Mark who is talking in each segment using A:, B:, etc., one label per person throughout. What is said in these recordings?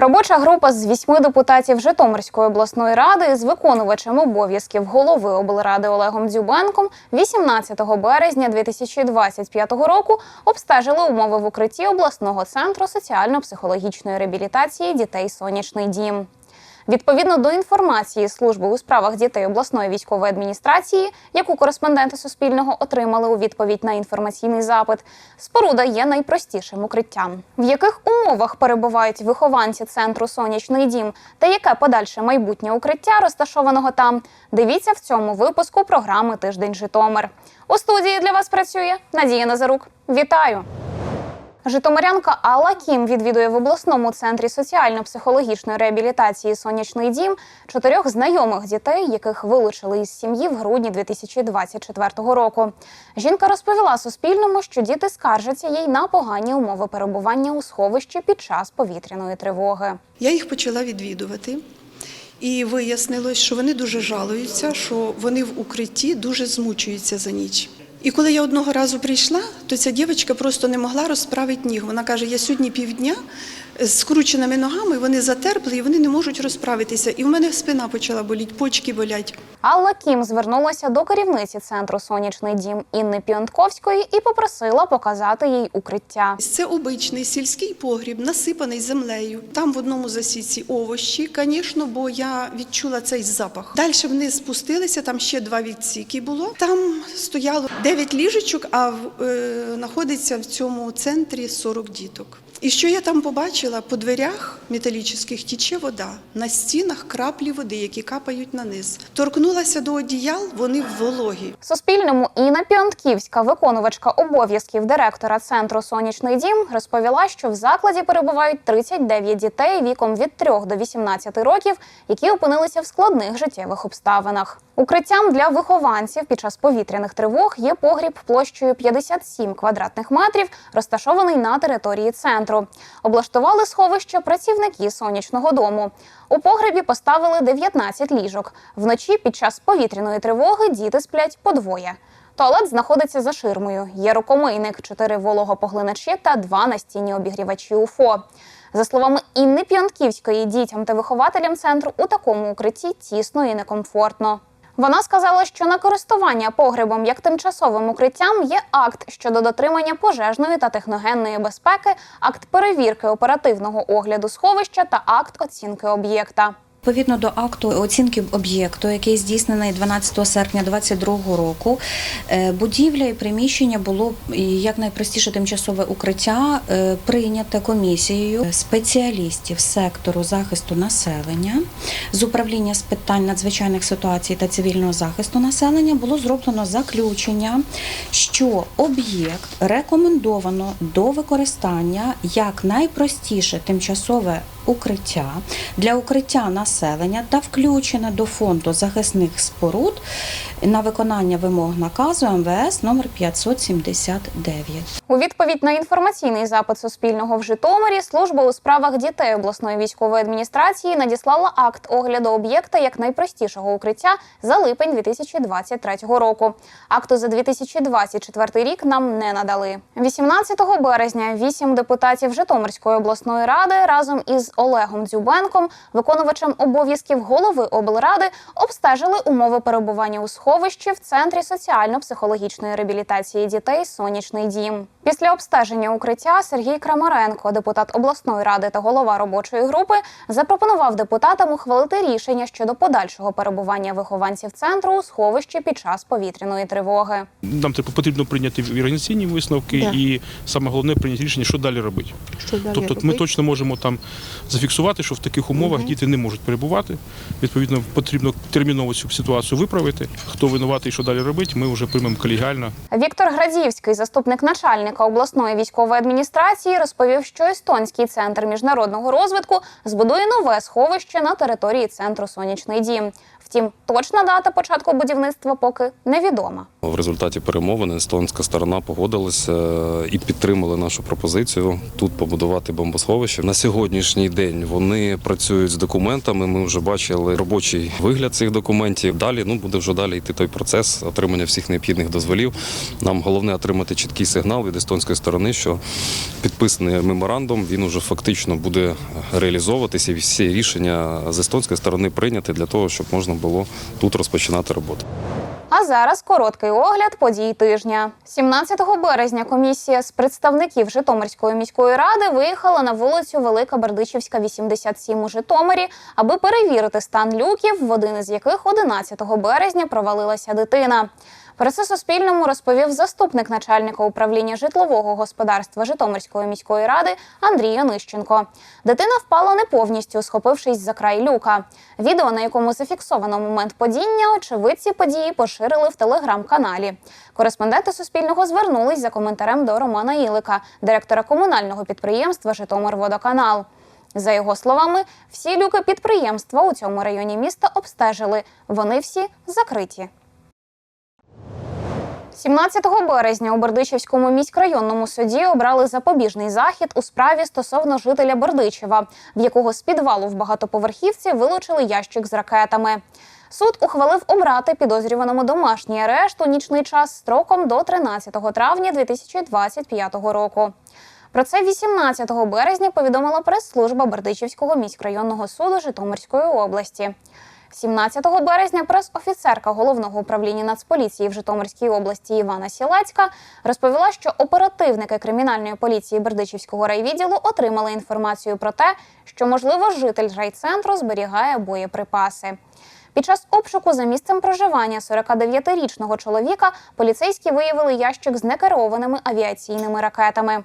A: Робоча група з вісьми депутатів Житомирської обласної ради з виконувачем обов'язків голови облради Олегом Дзюбенком 18 березня 2025 року обстежили умови в укритті обласного центру соціально-психологічної реабілітації дітей Сонячний дім. Відповідно до інформації служби у справах дітей обласної військової адміністрації, яку кореспонденти Суспільного отримали у відповідь на інформаційний запит, споруда є найпростішим укриттям. В яких умовах перебувають вихованці центру Сонячний дім та яке подальше майбутнє укриття розташованого там? Дивіться в цьому випуску програми Тиждень Житомир. У студії для вас працює Надія Назарук. Вітаю! Житомирянка Алла Кім відвідує в обласному центрі соціально-психологічної реабілітації Сонячний дім чотирьох знайомих дітей, яких вилучили із сім'ї в грудні 2024 року. Жінка розповіла Суспільному, що діти скаржаться їй на погані умови перебування у сховищі під час повітряної тривоги.
B: Я їх почала відвідувати. І вияснилось, що вони дуже жалуються, що вони в укритті дуже змучуються за ніч. І коли я одного разу прийшла, то ця дівчинка просто не могла розправити ніг. Вона каже: я сьогодні півдня з скрученими ногами, вони затерпли і вони не можуть розправитися. І в мене спина почала боліти, почки болять.
A: Алла Кім звернулася до керівниці центру Сонячний дім Інни Піонтковської і попросила показати їй укриття.
B: Це обичний сільський погріб, насипаний землею. Там в одному засіці овощі, звісно, бо я відчула цей запах. Далі вниз спустилися, там ще два відсіки було. Там стояло 9 ліжечок, а в- е, знаходиться в цьому центрі 40 діток. І що я там побачила? По дверях металічних тіче вода, на стінах краплі води, які капають на низ. Торкнулася до одіял, вони вологі.
A: Суспільному Інна Піонтківська, виконувачка обов'язків директора центру Сонячний дім, розповіла, що в закладі перебувають 39 дітей віком від 3 до 18 років, які опинилися в складних життєвих обставинах. Укриттям для вихованців під час повітряних тривог є погріб площею 57 квадратних метрів, розташований на території центру. Облаштували сховище працівники сонячного дому. У погребі поставили 19 ліжок. Вночі під час повітряної тривоги діти сплять по двоє. Туалет знаходиться за ширмою. Є рукомийник, чотири вологопоглиначі та два настінні обігрівачі УФО. За словами Інни Піонківської, дітям та вихователям центру у такому укритті тісно і некомфортно. Вона сказала, що на користування погребом як тимчасовим укриттям є акт щодо дотримання пожежної та техногенної безпеки, акт перевірки оперативного огляду сховища та акт оцінки об'єкта.
C: Відповідно до акту оцінки об'єкту, який здійснений 12 серпня 2022 року, е, будівля і приміщення було і якнайпростіше тимчасове укриття е, прийняте комісією спеціалістів сектору захисту населення. З управління з питань надзвичайних ситуацій та цивільного захисту населення було зроблено заключення, що об'єкт рекомендовано до використання як найпростіше тимчасове укриття для укриття населення та включене до фонду захисних споруд на виконання вимог наказу МВС номер 579.
A: У відповідь на інформаційний запит Суспільного в Житомирі служба у справах дітей обласної військової адміністрації надіслала акт огляду об'єкта як найпростішого укриття за липень 2023 року. Акту за 2024 рік нам не надали. 18 березня вісім депутатів Житомирської обласної ради разом із Олегом Дзюбенком, виконувачем обов'язків голови облради, обстежили умови перебування у сховищі в центрі соціально-психологічної реабілітації дітей Сонячний дім. Після обстеження укриття Сергій Крамаренко, депутат обласної ради та голова робочої групи, запропонував депутатам ухвалити рішення щодо подальшого перебування вихованців центру у сховищі під час повітряної тривоги.
D: Нам типу, потрібно прийняти організаційні висновки
E: Да.
D: і саме головне прийняти рішення, що далі робити.
E: Що далі
D: тобто ми точно можемо там зафіксувати, що в таких умовах діти не можуть перебувати. Відповідно, потрібно терміново цю ситуацію виправити. Хто винуватий, що далі робити, ми вже приймемо колегіально.
A: Віктор Градзівський, заступник начальника обласної військової адміністрації, розповів, що естонський центр міжнародного розвитку збудує нове сховище на території центру Сонячний дім. Втім, точна дата початку будівництва поки невідома.
E: В результаті перемовин естонська сторона погодилася е, і підтримала нашу пропозицію тут побудувати бомбосховище. На сьогоднішній день вони працюють з документами. Ми вже бачили робочий вигляд цих документів. Далі ну буде вже далі йти той процес отримання всіх необхідних дозволів. Нам головне отримати чіткий сигнал від естонської сторони, що підписаний меморандум він уже фактично буде реалізовуватися, і всі рішення з естонської сторони прийняті для того, щоб можна було тут розпочинати роботу.
A: А зараз короткий огляд подій тижня. 17 березня комісія з представників Житомирської міської ради виїхала на вулицю Велика Бердичівська, 87 у Житомирі, аби перевірити стан люків, в один із яких 11 березня провалилася дитина. Про це Суспільному розповів заступник начальника управління житлового господарства Житомирської міської ради Андрій Онищенко. Дитина впала не повністю, схопившись за край люка. Відео, на якому зафіксовано момент падіння, очевидці події поширили в телеграм-каналі. Кореспонденти Суспільного звернулись за коментарем до Романа Ілика, директора комунального підприємства Житомирводоканал. За його словами, всі люки підприємства у цьому районі міста обстежили. Вони всі закриті. 17 березня у Бердичівському міськрайонному суді обрали запобіжний захід у справі стосовно жителя Бердичева, в якого з підвалу в багатоповерхівці вилучили ящик з ракетами. Суд ухвалив обрати підозрюваному домашній арешт у нічний час строком до 13 травня 2025 року. Про це 18 березня повідомила прес-служба Бердичівського міськрайонного суду Житомирської області. 17 березня прес-офіцерка головного управління Нацполіції в Житомирській області Івана Сілецька розповіла, що оперативники кримінальної поліції Бердичівського райвідділу отримали інформацію про те, що можливо житель райцентру зберігає боєприпаси. Під час обшуку за місцем проживання 49-річного чоловіка поліцейські виявили ящик з некерованими авіаційними ракетами.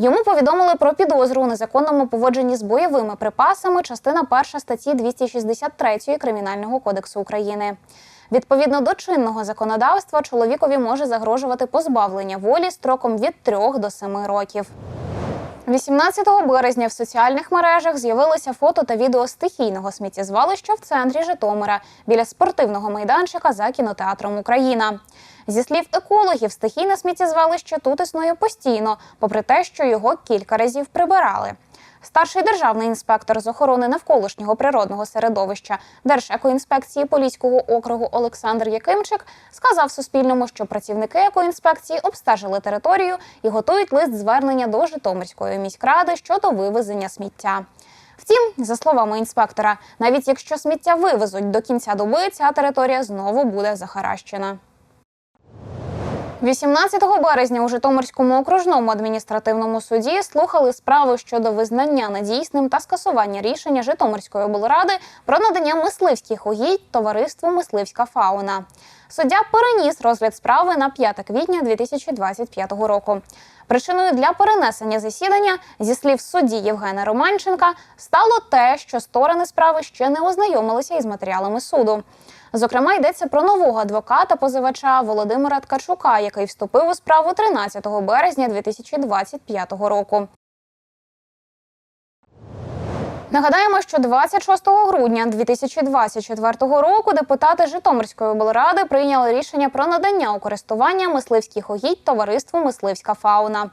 A: Йому повідомили про підозру у незаконному поводженні з бойовими припасами, частина 1 статті 263 Кримінального кодексу України. Відповідно до чинного законодавства, чоловікові може загрожувати позбавлення волі строком від 3 до 7 років. 18 березня в соціальних мережах з'явилися фото та відео стихійного сміттєзвалища в центрі Житомира біля спортивного майданчика за кінотеатром Україна. Зі слів екологів, стихійне сміттєзвалище тут існує постійно, попри те, що його кілька разів прибирали. Старший державний інспектор з охорони навколишнього природного середовища Держекоінспекції Поліського округу Олександр Якимчик сказав Суспільному, що працівники екоінспекції обстежили територію і готують лист звернення до Житомирської міськради щодо вивезення сміття. Втім, за словами інспектора, навіть якщо сміття вивезуть до кінця доби, ця територія знову буде захаращена. 18 березня у Житомирському окружному адміністративному суді слухали справи щодо визнання недійсним та скасування рішення Житомирської облради про надання мисливських угідь товариству Мисливська фауна. Суддя переніс розгляд справи на 5 квітня 2025 року. Причиною для перенесення засідання, зі слів судді Євгена Романченка, стало те, що сторони справи ще не ознайомилися із матеріалами суду. Зокрема, йдеться про нового адвоката позивача Володимира Ткачука, який вступив у справу 13 березня 2025 року. Нагадаємо, що 26 грудня 2024 року депутати Житомирської облради прийняли рішення про надання у користування мисливських угідь товариству Мисливська фауна.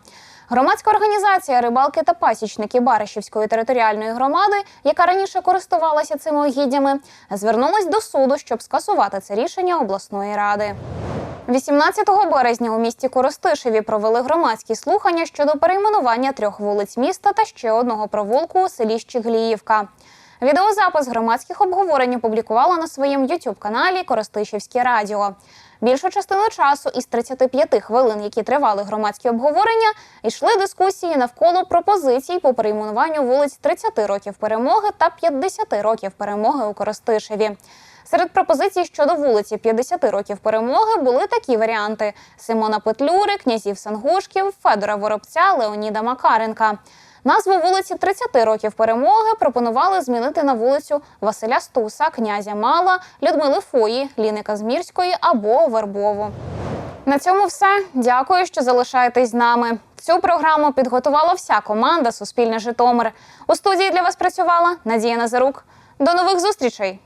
A: Громадська організація рибалки та пасічники Баришівської територіальної громади, яка раніше користувалася цими угіддями, звернулась до суду, щоб скасувати це рішення обласної ради. 18 березня у місті Коростишеві провели громадські слухання щодо перейменування трьох вулиць міста та ще одного провулку у селі Щегліївка. Відеозапис громадських обговорень опублікувала на своєму youtube каналі Коростишівське радіо. Більшу частину часу із 35 хвилин, які тривали громадські обговорення, йшли дискусії навколо пропозицій по перейменуванню вулиць 30 років перемоги та 50 років перемоги у Коростишеві. Серед пропозицій щодо вулиці 50 років перемоги були такі варіанти: Симона Петлюри, князів Сангушків, Федора Воробця, Леоніда Макаренка. Назву вулиці 30 років перемоги пропонували змінити на вулицю Василя Стуса, князя Мала, Людмили Фої, Ліни Казмірської або Вербову. На цьому все. Дякую, що залишаєтесь з нами. Цю програму підготувала вся команда Суспільне Житомир. У студії для вас працювала Надія Назарук. До нових зустрічей!